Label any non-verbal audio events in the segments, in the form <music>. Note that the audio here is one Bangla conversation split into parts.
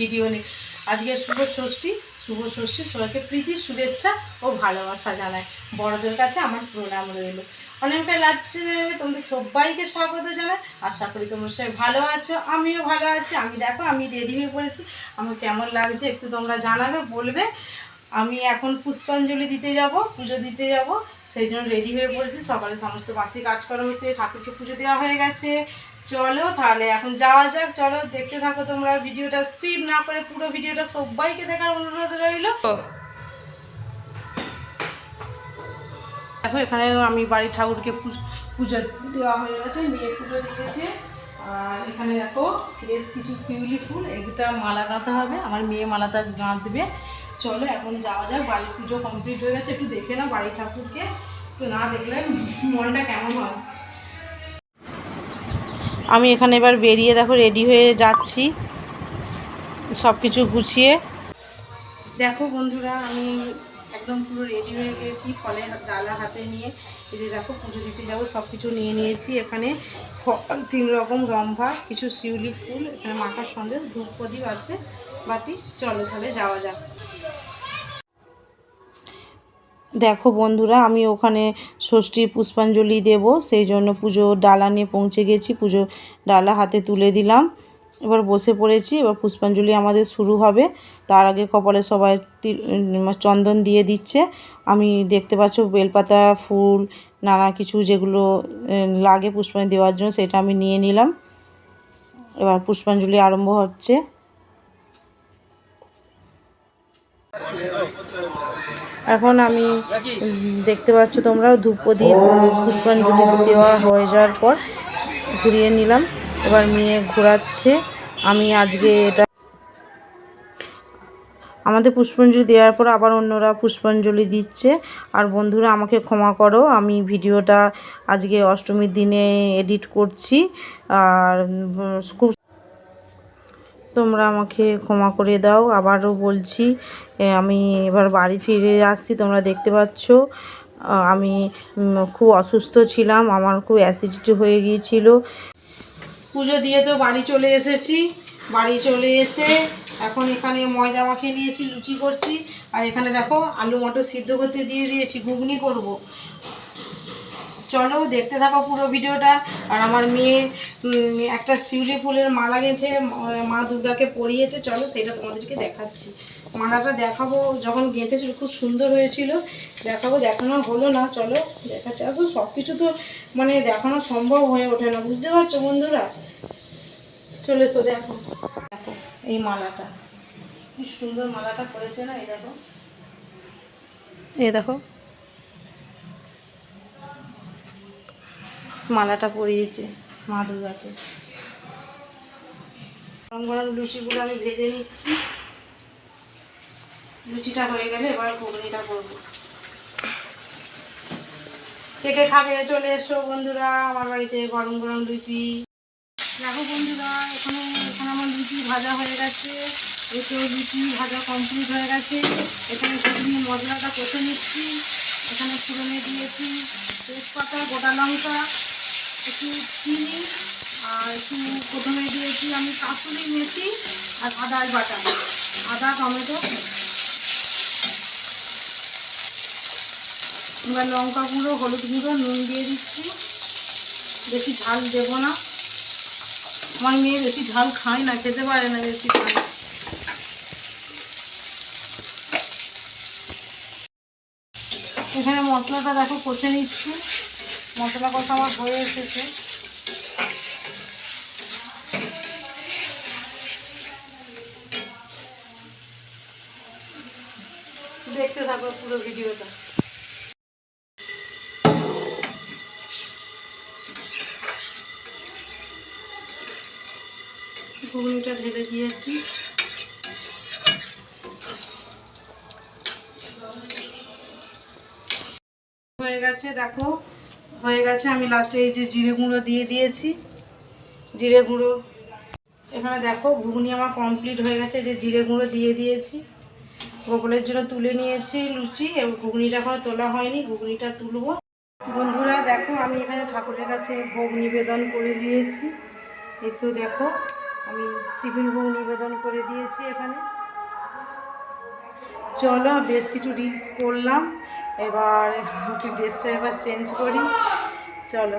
ভিডিও নেই। আজকে শুভ ষষ্ঠী শুভ ষষ্ঠী সবাইকে প্রীতির শুভেচ্ছা ও ভালোবাসা জানায়। বড়দের কাছে আমার প্রণাম রইল। অনেকটা লাগছে তোমাদের সবাইকে স্বাগত জানাই আশা করি তোমরা সবাই ভালো আছো, আমিও ভালো আছি। আমি দেখো, আমি রেডি হয়ে পড়েছি। আমার কেমন লাগছে একটু তোমরা জানাবে, বলবে। আমি এখন পুষ্পাঞ্জলি দিতে যাব, পুজো দিতে যাব। সেই জন্য রেডি হয়ে পড়েছি। সকালে সমস্ত বাসি কাজকর্ম সেরে ঠাকুরকে পুজো দেওয়া হয়ে গেছে। চলো তাহলে এখন যাওয়া যাক চলো দেখতে থাকো তোমরা ভিডিওটা স্কিপ না করে পুরো ভিডিওটা সবাইকে দেখার অনুরোধ রইল। দেখো এখানে আমি বাড়ির ঠাকুরকে পুজো দেওয়া হয়ে গেছে মেয়ে পুজো দিয়েছে। আর এখানে দেখো বেশ কিছু শিউলি ফুল এটা মালা গাঁথা হবে আমার মেয়ে মালাটা গাঁথবে। চলো এখন যাওয়া যাক বাড়ির পুজো কমপ্লিট হয়ে গেছে একটু দেখে নাও বাড়ির ঠাকুরকে। একটু না দেখলে মনটা কেমন হয়? আমি এখানে এবার বেরিয়ে দেখো রেডি হয়ে যাচ্ছি। সব কিছু গুছিয়ে। দেখো বন্ধুরা, আমি একদম পুরো রেডি হয়ে গেছি ফলের ডালা হাতে নিয়ে। এই যে দেখো, পুজো দিতে যাব সব কিছু নিয়ে নিয়েছি। এখানে ফল, তিন রকম রম্ভা, কিছু শিউলি ফুল, এখানে মাখার সন্দেশ ধূপ প্রদীপ আছে বাতি চলো তাহলে যাওয়া যাক। দেখো বন্ধুরা, আমি ওখানে ষষ্ঠী পুষ্পাঞ্জলি দেব, সেই জন্য পুজো ডালা নিয়ে পৌঁছে গেছি, পুজো ডালা হাতে তুলে দিলাম। এবার বসে পড়েছি, এবার পুষ্পাঞ্জলি আমাদের শুরু হবে। তার আগে কপালে সবাই চন্দন দিয়ে দিচ্ছে। আমি দেখতে পাচ্ছ বেলপাতা, ফুল, নানা কিছু যেগুলো লাগে পুষ্পাঞ্জলি দেওয়ার জন্য, সেটা আমি নিয়ে নিলাম। এবার পুষ্পাঞ্জলি আরম্ভ হচ্ছে। এখন আমি দেখতে পাচ্ছ তোমরা ধূপদীপ পুষ্পাঞ্জলি দেওয়া হয়ে যাওয়ার পর ঘুরিয়ে নিলাম। এবার মেয়ে ঘোরাচ্ছে। আমি আজকে এটা আমাদের পুষ্পাঞ্জলি দেওয়ার পর আবার অন্যরা পুষ্পাঞ্জলি দিচ্ছে। আর বন্ধুরা, আমাকে ক্ষমা করো, আমি ভিডিওটা আজকে অষ্টমীর দিনে এডিট করছি। আর খুব তোমরা আমাকে ক্ষমা করে দাও। আবারও বলছি আমি এবার বাড়ি ফিরে আসছি, তোমরা দেখতে পাচ্ছ। আমি খুব অসুস্থ ছিলাম, আমার খুব অ্যাসিডিটি হয়ে গিয়েছিল। পুজো দিয়ে তো বাড়ি চলে এসেছি। বাড়ি চলে এসে এখন এখানে ময়দা মাখিয়ে নিয়েছি, লুচি করছি। আর এখানে দেখো, আলু মটর সিদ্ধ করতে দিয়ে দিয়েছি, ঘুগনি করব। চলো, দেখতে থাকো পুরো ভিডিওটা। আর আমার মেয়ে একটা শিউলি ফুলের মালা গেঁথে মা দুর্গাকে পরিয়েছে। চলো, সেটা তোমাদেরকে দেখাচ্ছি। মালাটা দেখাবো। যখন গেঁথেছিল, খুব সুন্দর হয়েছিল। দেখাবো, দেখানো হলো না, চলো, দেখাচ্ছি। আসলে সব কিছু তো মানে দেখানো সম্ভব হয়ে ওঠে না, বুঝতে পারছ বন্ধুরা? চলে, এসো, দেখো। দেখো, এই মালাটা। কি সুন্দর মালাটা করেছে না, এই দেখো। এই দেখো। মালাটা পরিয়েছে মা দুর্গাকে। গরম গরম লুচিগুলো আমি ভেজে নিচ্ছি। লুচিটা হয়ে গেলে এবার ঘুগনিটা করব। কে কে খাবে, চলে এসো বন্ধুরা, আমার বাড়িতে গরম গরম লুচি। দেখো বন্ধুরা, এখানে এখানে আমার লুচি ভাজা হয়ে গেছে। এতেও লুচি ভাজা কমপ্লিট হয়ে গেছে। এখানে ঘুগনি মশলাটা কষে নিচ্ছি। এখানে ফুরনে দিয়েছি তেজপাতা, গোটা লঙ্কা। একটু চিনি, আর একটু প্রথমে দিয়েছি আমি কাসুরি মেথি আর আদার বাটা। আদা, টমেটো। এবার লঙ্কা গুঁড়ো, হলুদ গুঁড়ো, নুন দিয়ে দিচ্ছি। বেশি ঝাল দেবো না। আমার মেয়ে বেশি ঝাল খায় না, খেতে পারে না বেশি ঝাল। এখানে মশলাটা দেখো কষে নিচ্ছি। মশলা কষা আমার হয়ে এসেছে। দেখতে থাকো পুরো ভিডিওটা। ঘুগনিটা ঢেলে দিয়েছি। হয়ে গেছে, দেখো। হয়ে গেছে, আমি লাস্টে এই যে জিরে গুঁড়ো দিয়ে দিয়েছি। জিরে গুঁড়ো, এখানে দেখো ঘুগনি আমার কমপ্লিট হয়ে গেছে যে জিরে গুঁড়ো দিয়ে দিয়েছি। গোপালের জন্য তুলে নিয়েছি লুচি এবং ঘুগনিটা এখনও তোলা হয়নি, ঘুগনিটা তুলবো। বন্ধুরা দেখো, আমি এখানে ঠাকুরের কাছে ভোগ নিবেদন করে দিয়েছি। একটু দেখো, আমি টিফিন ভোগ নিবেদন করে দিয়েছি এখানে। চলো বেশ কিছু রিলস করলাম। এবার <laughs> ড্রেসটা এবার চেঞ্জ করি। চলো।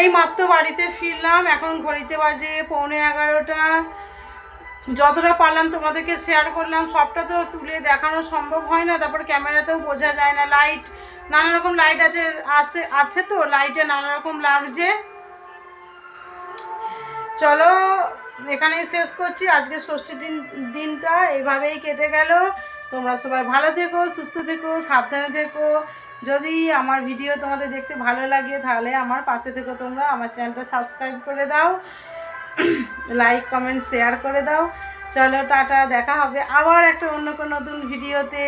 এই মাত্র বাড়িতে ফিরলাম। এখন ঘড়িতে বাজে পৌনে এগারোটা। যতটা পারলাম তোমাদেরকে শেয়ার করলাম, সবটা তো তুলে দেখানো সম্ভব হয় না। তারপর ক্যামেরাতেও বোঝা যায় না। লাইট নানা রকম লাইট আছে আছে আছে তো? লাইটে নানা রকম লাগছে। চলো, এখানেই শেষ করছি। আজকে ষষ্ঠী দিন, দিনটা এইভাবেই কেটে গেল। তোমরা সবাই ভালো থেকো, সুস্থ থেকো, সাবধানে থেকো। যদি আমার ভিডিও তোমাদের দেখতে ভালো লাগে, তাহলে আমার পাশে থেকে তোমরা আমার চ্যানেলটা সাবস্ক্রাইব করে দাও। লাইক কমেন্ট শেয়ার করে দাও। চলো, টাটা, দেখা হবে আবার একটা অন্য কোনো নতুন ভিডিওতে